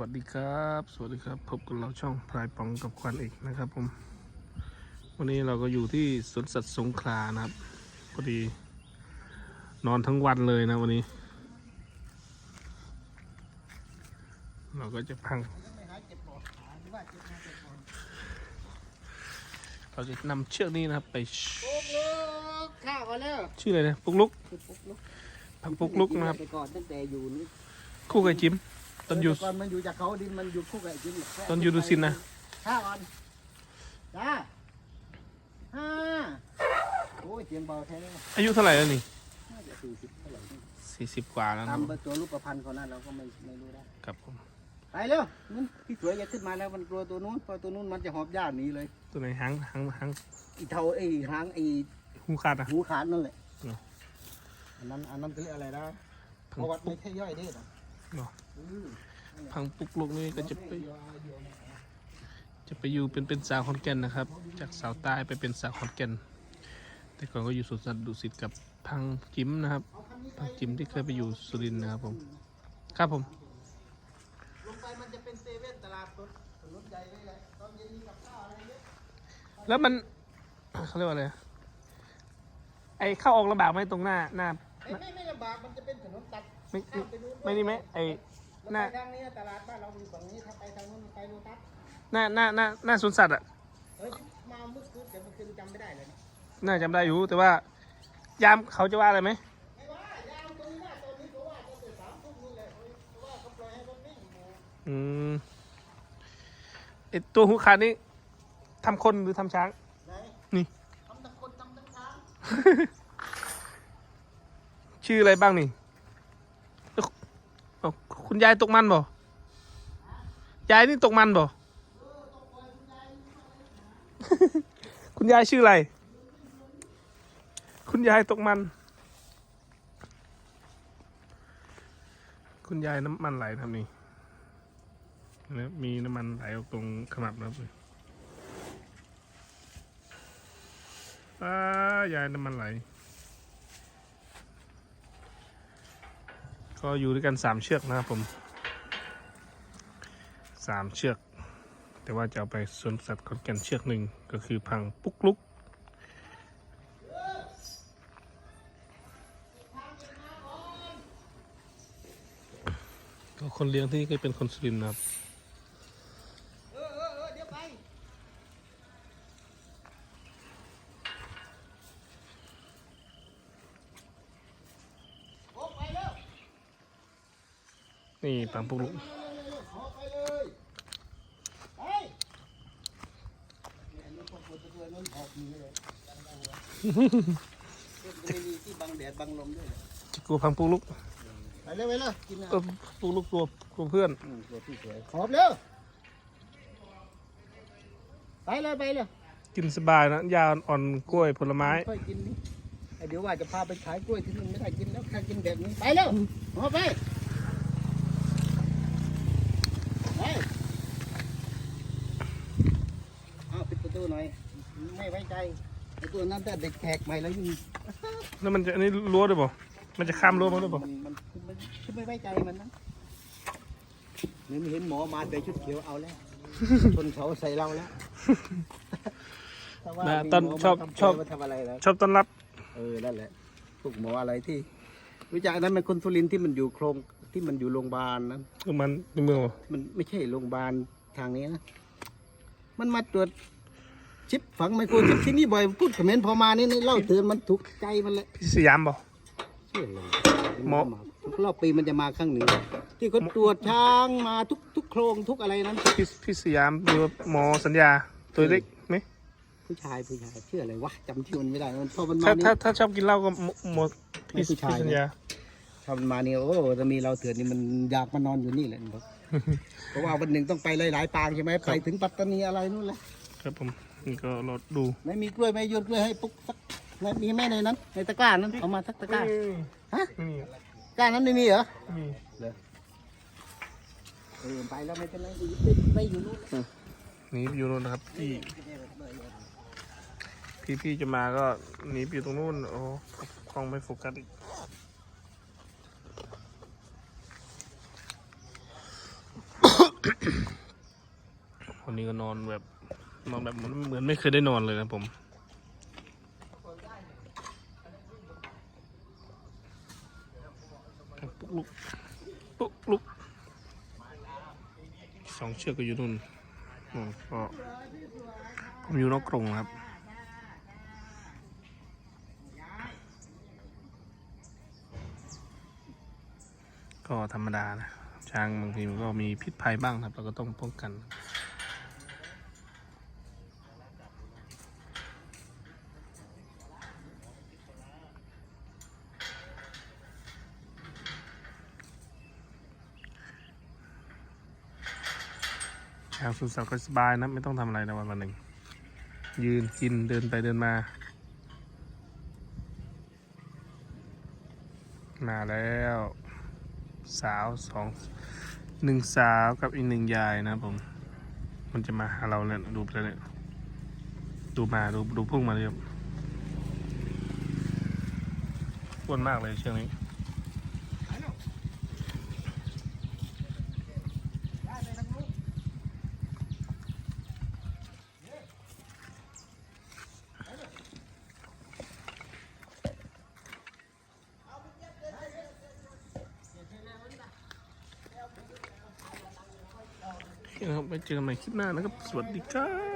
วัสดีครับ สวัสดีครับ พบกับเราช่องพลายปองกับควันอีกนะครับผม วันนี้เราก็อยู่ที่สวนสัตว์สงขลานะครับ พอดี นอนทั้งวันเลยนะวันนี้ เราก็จะพัง เราจะนำเชือกนี้นะครับไปปุ๊กลุกข้าวก่อนแล้วชื่ออะไรนะ ปุกลุกคือปุ๊กลุกพังปุกลุกนะครับไปก่อนตั้งแต่อยู่นี่คู่กับจิม ตอนอยู่แต่ก่อนมันอยู่จากเขาดินมันอยู่คู่กับไอ้จิ้มตอนอยู่ดุสิตนะข้าวก่อนจ้าห้าโอ้ยเสียงเบาแท้เลยอายุเท่าไหร่แล้วนี่น่าจะสี่สิบเท่าไหร่นี่สี่สิบกว่าแล้วนะตามเบอร์ตัวรูปประพันธ์คนนั้นเราก็ไม่ไม่รู้ได้ครับผมไปเร็วนั่นพี่สวยจะขึ้นมาแล้วมันกลัวตัวนู้นพอตัวนู้นมันจะหอบย่าหนีเลยตัวไหนหางหางหางอีเทาไอ้หางไอ้หูขาดอะ หูขาดนั่นแหละเนอะ อันนั้นอันนั้นเขาเรียกอะไรนะพัปงระวัติปุไม่กใช่ย่อยเด้อ เนาะพังปุกลุกนี่ก็จะไป จะไปอยู่เป็นเป็นสาวขอนแก่นนะครับ จากสาวใต้ไปเป็นสาวขอนแก่น แต่ก่อนก็อยู่สวนสัตว์ดุสิตกับพังจิมนะครับ พังจิมที่เคยไปอยู่สุรินทร์นะครับผม ครับผม ลงไปมันจะเป็นเซเว่นตลาดสดถใหญ่เลยและตอนเย็นมีกับข้าวอะไรเยอะแล้วมันเขาเรียกว่าอะไร ไอเข้าออกลำบากไหมตรงหน้าหน้า ไม่ไม่ไม่ลำบากมันจะเป็นถนนตัดไม่ข้ามไปนู้นไม่นี่ไหมไอแล้วหน้าไปทางนี้ตลาดบ้านเราอยู่ฝั่งนี้ถ้าไปทางนู้นไปโลตัสหน้าหน้าหน้าหน้าสวนสัตว์อะเฮ้ยมาเมื่อคืนแต่เมื่อคืนจำไม่ได้เลยนะน่าจำได้อยู่แต่ว่ายามเขาจะว่าอะไรไหมไม่ว่ายามตรงนี้ว่าตอนนี้ก็ว่าตั้งแต่สามทุ่มนี่แหละเพราะว่าเขาปล่อยให้รถวิ่งอยู่อืมไอตัวหูขาดนี่ทำคนหรือทำช้าง ไหนนี่ ทำทั้งคนทำทั้งช้าง ชื่ออะไรบ้างนี่เอ้าเอ้าคุณยายตกมันบ่ ยายนี่ตกมันบ่ คุณยายชื่ออะไร คุณยายตกมัน คุณยายน้ำมันไหลทำนี่นะมีน้ำมันไหลออกตรงขมับนะครับอ้ายายน้ำมันไหล ก็อยู่ด้วยกันสามเชือกนะครับผมสามเชือก แต่ว่าจะเอาไปสวนสัตว์ขอนแก่นเชือกหนึ่งก็คือพังปุ๊กลุก ก็คนเลี้ยงที่นี่ก็เป็นคนสุรินทร์นะครับ เออเออเออเดี๋ยวไปโอ้ไปเร็ว นี่พังปุกลุกออกไปเลยไปเนี่ยรถพวกคนจะด้วยรถออกหนีเลยไม่มีที่บังแดดบังลมด้วยจะกลัวพังปุกลุกไปเร็วไปเร็วกินนะเออปุกลุกกลัวกลัวเพื่อนอืมตัวที่สวยขอบเร็วไปเลยไปเลยกินสบายนะยาอ่อนๆกล้วยผลไม้ค่อยกินนี่ไอ้เดี๋ยวว่าจะพาไปขายกล้วยที่นึงไม่ได้กินแล้วแค่กินแบบนี้ไปเร็วออกไปไป เอาปิดประตูหน่อย ไม่ไว้ใจไอ้ตัวนั้นแต่เด็กแขกใหม่แล้วยิ่งแล้วมันจะอันนี้รั้วด้วยบ่มันจะข้ามรั้วมาด้วยบ่มันมันมันมันไม่ไว้ใจมันนะเห็นเห็นหมอมาแต่ชุดเขียวเอาแล้วชนเขาใส่เราแล้วถ้าว่านะมีตอนหมชอบมาทำชอบมาทำอะไรแล้ว ชอบต้อนรับ เออ นั่นแหละพวกหมออะไรที่ รู้จักอันนั้นเป็นคนสุรินทร์ที่มันอยู่โครง ที่มันอยู่โรงพยาบาลนั้นคือมันในเมืองบ่มันไม่ใช่โรงพยาบาลทางนี้นะ มันมาตรวจชิปฝังไมโครชิปที่นี่บ่อยพูดคอมเมนต์พอมานี่นี่เล่าเตือนมันถูกใจมันแหละพี่สยามบ่เชื่อเลยหมอทุกรอบปีมันจะมาครั้งหนึ่งที่เขาตรวจช้างมาทุกทุกโครงทุกอะไรนั้นพี่พี่สยามหรือว่าหมอสัญญาตัวเล็กไหมผู้ชายผู้ชายชื่ออะไรวะจำชื่อมันไม่ได้มันพอมันมาถ้านี่ถ้าถ้าชอบกินเหล้าก็หมหมดไม่พี่ผู้ชายพี่สัญญา ทำมาเนี่ยโอ้จะมีเราเถื่อนนี่มันอยากมานอนอยู่นี่แหละครับเพราะว่าวันหนึ่งต้องไปหลายๆปางใช่ไหมไปถึงปัตตานีอะไรนู่นแหละครับผมนี่ก็รอดูไม่มีกล้วยไม่โยนกล้วยให้ปุ๊กสักไม่มีแม่ในนั้น ในตะกร้านั้นเอามาสักตะกร้าฮะไม่มีกร้านั้นไม่มีเหรอไม่มีเออไปแล้วไม่เป็นไรไม่อยู่นู่นหนีไปอยู่โน่นนะครับพี่พี่พี่จะมาก็หนีไปอยู่ตรงนู้นโอ้กล้องไม่โฟกัสอีก วันนี้ก็นอนแบบนอนแบบเหมือนไม่เคยได้นอนเลยนะผมปุ๊กลุกปุ๊กลุกสองเชือกก็อยู่นู่นอืมก็ผมอยู่นอกกรงครับก็ธรรมดานะ ช้างบางทีมันก็มีพิษภัยบ้างครับ เราก็ต้องป้องกัน ชางสุสัตว์ก็สบายนะ ไม่ต้องทำอะไรนะวันวันหนึ่ง ยืนกินเดินไปเดินมา มาแล้ว สาวสองหนึ่งสาวกับอีกหนึ่งยายนะผม มันจะมาหาเราเนี่ยดูไปแล้วเนี่ยดูมาดูดูพุ่งมาเลยครับอ้วนมากเลยเชือกนี้ นะครับไปเจอกันใหม่คลิปหน้านะครับ สวัสดีครับ